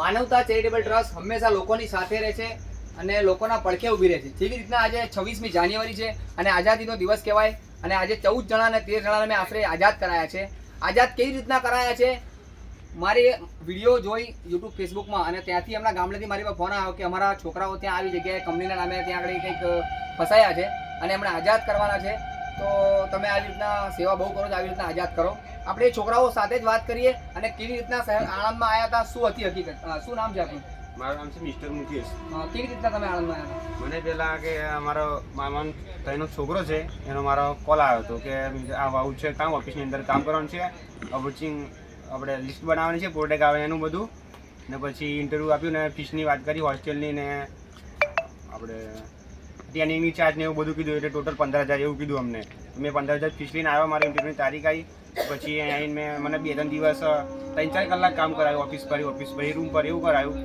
માનવતા charitable trust હંમેશા લોકોની સાથે રહે છે અને લોકોના પડખે ઊભી રહે છે. જેવી રીતના આજે છવ્વીસમી જાન્યુઆરી છે અને આઝાદીનો દિવસ કહેવાય અને આજે ચૌદ જણા અને તેર જણાને મેં આશરે આઝાદ કરાયા છે. આઝાદ કેવી રીતના કરાયા છે? મારી વીડિયો જોઈ યુટ્યુબ, ફેસબુકમાં અને ત્યાંથી હમણાં ગામડેથી મારી પાસે ફોન આવ્યો કે અમારા છોકરાઓ ત્યાં આવી જગ્યાએ કંપનીના નામે ત્યાં આગળ કંઈક ફસાયા છે અને એમણે આઝાદ કરવાના છે. તો તમે આવી રીતના સેવા બહુ કરો છો, આવી રીતના આઝાદ કરો. આપણે એ છોકરાઓ સાથે જ વાત કરીએ. અને કેવી રીતના શહેર આણંદમાં આવ્યા હતા? શું હતી હકીકત? શું નામ છે આપનું? મારું નામ છે મિસ્ટર મુકેશ. કેવી રીતના તમે આણંદમાં આવ્યા હતા? મને પહેલા કે અમારો મામાનો તઈનો છોકરો છે એનો મારો કોલ આવ્યો હતો કે આ આવું છે કામ ઓફિસની અંદર કામ કરવાનું છે. અપોચિંગ આપણે લિસ્ટ બનાવવાની છે પ્રોડક્ટ આવે એનું બધું. ને પછી ઇન્ટરવ્યૂ આપ્યું ને ફીસની વાત કરી હોસ્ટેલની ને આપણે ટ્રેનિંગની ચાર્જ ને એવું બધું કીધું એટલે ટોટલ પંદર હજાર એવું કીધું અમને. મેં પંદર હજાર ફીસ લઈને આવ્યો, મારી ઇન્ટરવ્યૂની તારીખ આવી. પછી અહીં મેં મને બે ત્રણ દિવસ ત્રણ ચાર કલાક કામ કરાયું ઓફિસ પર ઓફિસ પર, રૂમ પર એવું કરાયું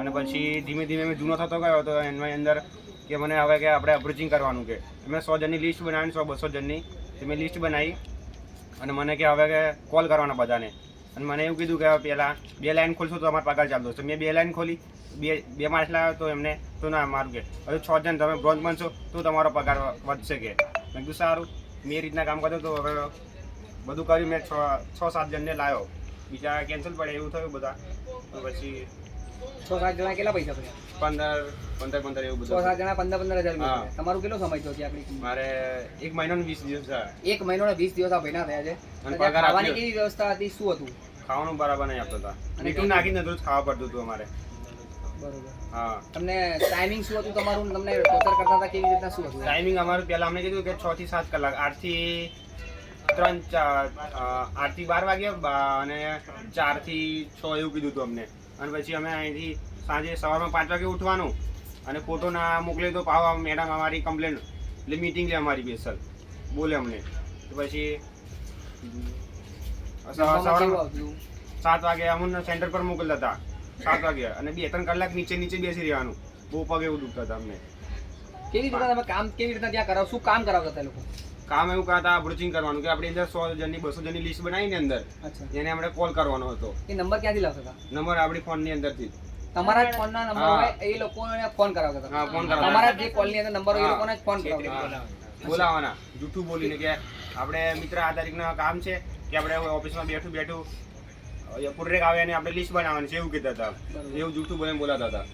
અને પછી ધીમે ધીમે મેં જૂનો થતો ગયો હતો એની અંદર કે મને હવે કે આપણે અપ્રોચિંગ કરવાનું કે. મેં સો જણની લિસ્ટ બનાવી સો બસો જણની, તો મેં લિસ્ટ બનાવી. અને મને કે હવે કે કોલ કરવાના બધાને. અને મને એવું કીધું કે પહેલાં બે લાઈન ખોલશો તો અમારો પગાર ચાલતો હશે. મેં બે લાઈન ખોલી, બે બે માણસ લાવ્યો તો એમને, તો ના, મારું કે. હવે છ જણ, તમે બ્રોન્ઝ બનશો તો તમારો પગાર વધશે કે. મેં કીધું, સારું. મેં રીતના કામ કરતો તો હવે બધું કર્યું. મેં છ છ સાત જણને લાવ્યો બીજા કેન્સલ પડે એવું થયું બધા. તો પછી છ સાત જણા કેટલા પૈસા પડ્યા પંદર પંદર પંદર એવું છ સાત જણા પંદર પંદર હજાર. તમારું કેટલો સમય થયો ત્યાં મારે એક મહિનો ને વીસ દિવસ એક મહિનો ને વીસ દિવસ આ ભેના થયા છે. ખાવાની કેવી વ્યવસ્થા હતી? શું હતું? ખાવાનું બરાબર નહીં આપતા હતા. અને મીઠું નાખીને રોજ ખાવા પડતું હતું અમારે. હા. તમને ટાઈમિંગ શું હતું? તમારું તમને ટોચર કરતા હતા કેવી રીતના શું હતું? ટાઈમિંગ અમારું પહેલા અમને કીધું કે 6 થી સાત કલાક આઠથી ત્રણ ચારથી બાર વાગ્યા અને ચારથી છ એવું કીધું હતું અમને. અને પછી અમે અહીંથી સાંજે સવારમાં પાંચ વાગે ઉઠવાનું અને ફોટો ના મોકલે તો પાવા મેડમ અમારી કમ્પ્લેન એટલે મીટિંગ લે અમારી સ્પેશિયલ બોલે અમને. તો પછી સવારમાં સાત વાગે અમને સેન્ટર પર મોકલતા હતા. સાત વાગે અને બે ત્રણ કલાક નીચે નીચે બેસી રહેવાનું. બહુ પગ એવું દુખતા હતા અમને. કેવી રીતે તમે કામ કેવી રીતના ત્યાં કરાવ? શું કામ કરાવતા હતા લોકો? કામ એવું કરતા બ્રુચિંગ કરવાનું કે આપણે અંદર સો જણની બસો જણની લિસ્ટ બનાવીને અંદર. અચ્છા. એને આપણે કોલ કરવાનો હતો. એ નંબર ક્યાંથી લાવતા હતા? નંબર આપણી ફોનની અંદરથી. તમારા જ ફોનના નંબર હોય એ લોકોને ફોન કરાવતા હતા. હા ફોન કરાવતા તમારા જે કોલની અંદર નંબર હોય એ. લોકોને જ ફોન કરાવતા બોલાવાના. જૂઠું બોલીને કે આપણે મિત્ર આ તારીખના કામ છે કે આપણે ઓફિસમાં બેઠું બેઠું પુરેક આવે અને આપણે લિસ્ટ બનાવવાની છે એવું કહેતા હતા. એવું જૂઠું બને બોલાતા હતા.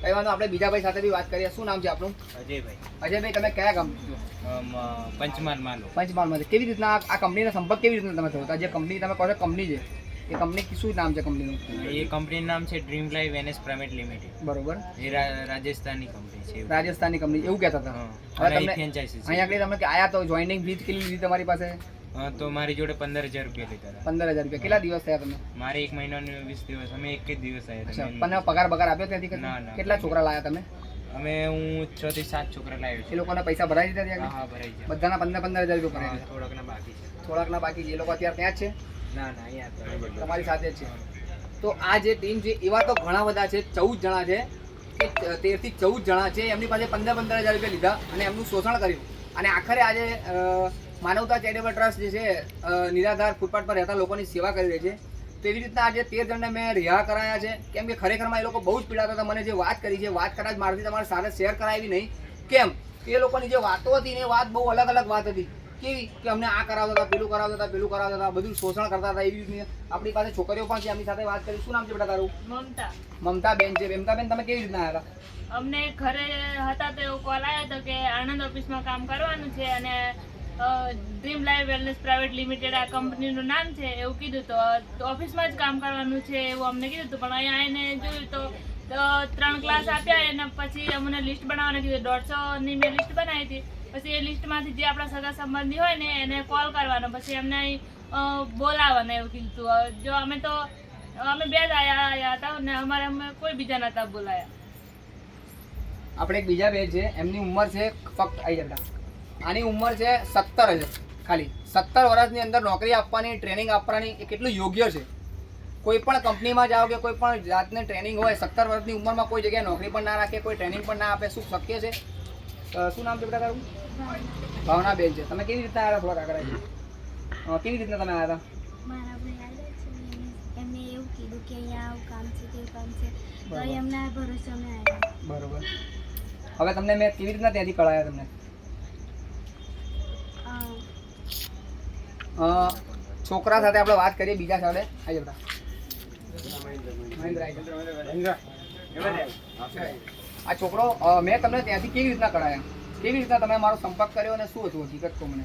કઈ વાંધો આપણે બીજા ભાઈ સાથે બી વાત કરીએ. શું નામ છે આપણું? અજયભાઈ. અજયભાઈ તમે કયા કામ છો? અમ, પંચમહાલ માલ કેવી રીતના આ- કંપનીનો સંપર્ક કેવી રીતના તમે થયો? જે કંપની તમે કહો છો કંપની છે એ કંપની શું નામ છે કંપનીનું એ કંપનીનું નામ છે dream live N S private limited બરોબર. એ રાજસ્થાનની રાજસ્થાની કંપની છે રાજસ્થાની કંપની એવું કહેતા હતા. હવે તમને અહીંયા આગળ તમે આયા તો જોઈનિંગ ફીસ કેટલી લીધી તમારી પાસે? તો મારી જોડે પંદર હજાર રૂપિયા લીધા પંદર હજાર રૂપિયા. કેટલા દિવસ થયા તમે મારે એક મહિનો ને વીસ દિવસ અમે એક જ દિવસ આવ્યા પણ પગાર બગાર આપ્યો ત્યાંથી ના, ના. કેટલા છોકરા લાયા તમે? અમે હું છ થી સાત છોકરા લાવ્યો એ લોકોના પૈસા ભરાઈ દીધા ત્યાં હા ભરાઈ ગયા. બધાના પંદર પંદર હજાર રૂપિયા ભરાઈ થોડાકના બાકી છે. થોડાકના બાકી છે. એ લોકો અત્યારે ત્યાં જ છે? ના ના અહીંયા તમારી સાથે જ છે. તો આ જે ટીમ છે એવા તો ઘણા બધા છે ચૌદ જણા છે. કે તેરથી ચૌદ જણા છે. એમની પાસે પંદર પંદર હજાર રૂપિયા લીધા અને એમનું શોષણ કર્યું. અને આખરે આજે માનવતા ચેરિટેબલ ટ્રસ્ટ જે છે નિરાધાર ફૂટપાથ પર રહેતા લોકોની સેવા કરી રહી છે. તેવી રીતના આજે તેર જણને મેં રિહા કરાયા છે. કેમ કે ખરેખરમાં એ લોકો બહુ જ પીડાતા હતા મને જે વાત કરી છે વાત કદાચ મારાથી તમારે સાથે શેર કરાવી નહીં. કેમ? એ લોકોની જે વાતો હતી ને એ વાત બહુ અલગ અલગ વાત હતી. કેવી? કે અમને આ કરાવતા હતા પેલું કરાવતા હતા પેલું કરાવતા હતા બધું શોષણ કરતા હતા એવી રીતની. આપણી પાસે છોકરીઓ પણ છે એમની સાથે વાત કરી. શું નામ છે બેટા તારું? મમતા. મમતા બેન છે. મમતા બેન તમે કેવી રીતના આવ્યા? હતા અમને ઘરે હતા તો એવો કોલ આવ્યો હતો કે આનંદ ઓફિસમાં કામ કરવાનું છે અને dream live wellness private limited આ કંપનીનું નામ છે, એવું કીધું તો. ઓફિસમાં જ કામ કરવાનું છે એવું અમને કીધું હતું પણ અહીંયા આવીને જોયું તો ત્રણ ક્લાસ આપ્યા એના પછી અમને લિસ્ટ બનાવવાનું કીધું દોઢસોની મેં લિસ્ટ બનાવી હતી. પછી એ લિસ્ટમાંથી જે આપણા સગા સંબંધી હોય ને, એને કોલ કરવાનો. પછી એમને બોલાવવાના એવું કીધું જો અમે તો, અમે બે જ આયા હતા ને અમારે અમે કોઈ બીજા નહોતા બોલાયા. આપણે એક બીજા બે છે, એમની ઉંમર છે ફક્ત આવી જતા. આની ઉંમર છે સત્તર હજાર ખાલી. સત્તર વર્ષની અંદર નોકરી આપવાની ટ્રેનિંગ આપવાની એ કેટલું યોગ્ય છે. કોઈ પણ કંપનીમાં જાઓ કે કોઈ પણ જાતની ટ્રેનિંગ હોય સત્તર વર્ષની ઉંમરમાં કોઈ જગ્યાએ નોકરી પણ ના રાખે કોઈ ટ્રેનિંગ પણ ના આપે શું શક્ય છે? શું નામ છે બેટા તારું? ભાવના બેન છે. તમે કેવી રીતના આવ્યા થોડા કાકરા કેવી રીતના તમે આવ્યા હતા? બરોબર. હવે તમને મેં કેવી રીતના ત્યાંથી કળાયા તમને? છોકરા સાથે આપણે વાત કરીએ બીજા સાથે. આવી જતા. મહેન્દ્ર આ છોકરો મેં તમને ત્યાંથી કેવી રીતના કઢાયા? કેવી રીતના તમે મારો સંપર્ક કર્યો અને શું હતું હકીકત તો મને?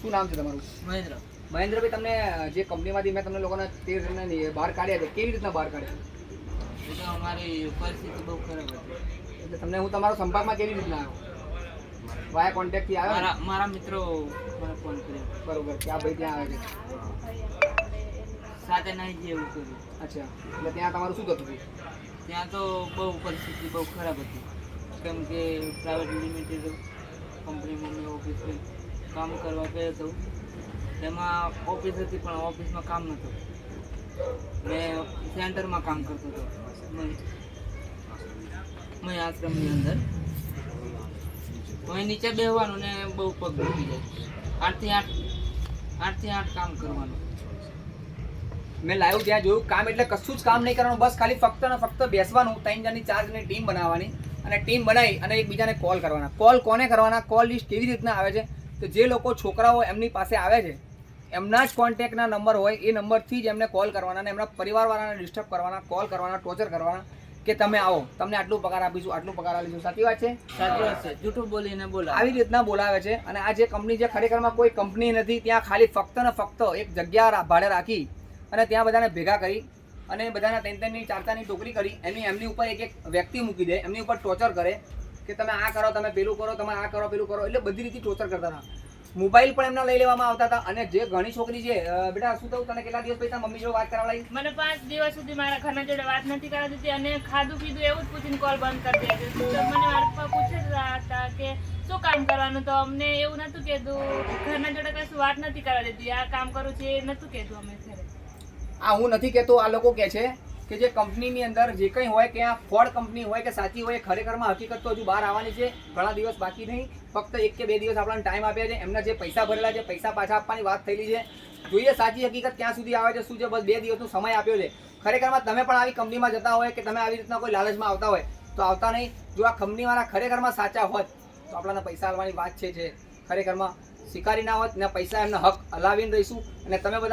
શું નામ છે તમારું? મહેન્દ્ર. મહેન્દ્રભાઈ તમને જે કંપનીમાંથી મેં તમને લોકોને તે જણને બહાર કાઢ્યા છે કેવી રીતના બહાર કાઢ્યા? અમારી પરિસ્થિતિ બહુ ખરાબ હતી. એટલે તમને હું તમારો સંપર્કમાં કેવી રીતના આવ્યો? વાયા કોન્ટેક્ટથી થી આવે મારા મારા મિત્રો મને ફોન કર્યો. બરોબર કે આ ભાઈ ત્યાં આવે છે? સાથે નહીં જેવું કર્યું. અચ્છા એટલે ત્યાં તમારું શું થતું ત્યાં તો બહુ પરિસ્થિતિ બહુ ખરાબ હતી. કેમ કે પ્રાઇવેટ લિમિટેડ કંપનીમાં મેં ઓફિસ કામ કરવા ગયો હતો. તેમાં ઓફિસ હતી પણ ઓફિસમાં કામ નહોતું. મેં સેન્ટરમાં કામ કરતો હતો. મય આશ્રમની અંદર. અહીં નીચે બેસવાનું ને બહુ પગ દુખી જાય. આઠથી આઠ આઠથી આઠ કામ કરવાનું. મેં લાવ્યું ત્યાં જોયું, કામ એટલે કશું જ કામ નહીં કરવાનું, બસ ખાલી ફક્ત ને ફક્ત બેસવાનું, ત્રણ જણની ચાર જણની ટીમ બનાવવાની અને ટીમ બનાવી અને એકબીજાને કોલ કરવાના. કોલ કોને કરવાના? કોલ લિસ્ટ કેવી રીતના આવે છે? તો જે લોકો છોકરાઓ એમની પાસે આવે છે, એમના જ કોન્ટેક્ટના નંબર હોય, એ નંબરથી જ એમને કોલ કરવાના અને એમના પરિવારવાળાને ડિસ્ટર્બ કરવાના કોલ કરવાના ટોર્ચર કરવાના. કે તમે આવો. તમને આટલું પગાર આપીશું આટલું પગાર આપીશું. સાચી વાત છે? સાચી વાત છે. જૂઠું બોલીને બોલા આવી રીતના બોલાવે છે. અને આ જે કંપની જે ખરેખરમાં કોઈ કંપની નથી ત્યાં ખાલી ફક્ત ને ફક્ત એક જગ્યા ભાડે રાખી અને ત્યાં બધાને ભેગા કરી અને બધાને ત્રણ ત્રણની ચાર ચારની ટોકરી કરી. એની એમની ઉપર એક એક વ્યક્તિ મૂકી દે એમની ઉપર ટોર્ચર કરે કે તમે આ કરો તમે પેલું કરો તમે આ કરો પેલું કરો. એટલે બધી રીતે ટોર્ચર કરતા હતા. મોબાઈલ પણ એમના લઈ લેવામાં આવતા હતા અને જે ઘણી છોકરી છે બેટા શું થયું? તને કેટલા દિવસ પછી તારા મમ્મી જોડે વાત કરાવડાવી મને પાંચ દિવસ સુધી મારા ઘરના જોડે વાત નથી કરવા દીધી અને ખાધું પીધું એવું જ પૂછીને કોલ બંધ કરી દે મને મારા પપ્પા પૂછે હતા કે શું કામ કરવાનું? તો અમને એવું નતું કીધું. ઘરના જોડે કશું વાત નથી કરવા દીધી. આ કામ કરું છે એ નતું કીધું અમે ઘરે. આ હું નથી કહેતો આ લોકો કહે છે કે જે કંપનીની અંદર જે કંઈ હોય કે આ ફોડ કંપની હોય કે સાચી હોય ખરેખરમાં હકીકત તો હજુ બહાર આવવાની છે. ઘણા દિવસ બાકી નહીં. ફક્ત એક કે બે દિવસ આપણને ટાઈમ આપ્યા છે. એમના જે પૈસા ભરેલા છે, પૈસા પાછા આપવાની વાત થયેલી છે. જોઈએ સાચી હકીકત ક્યાં સુધી આવે છે, શું છે, બસ બે દિવસનો સમય આપ્યો છે. ખરેખરમાં તમે પણ આવી કંપનીમાં જતા હોય કે તમે આવી રીતના કોઈ લાલચમાં આવતા હોય, તો આવતા નહીં. જો આ કંપનીવાળા ખરેખરમાં સાચા હોત, તો આપણાને પૈસા આવવાની વાત છે ખરેખરમાં સ્વીકારી ના હોત ને પૈસા એમના હક હલાવીને રહીશું. અને તમે બધા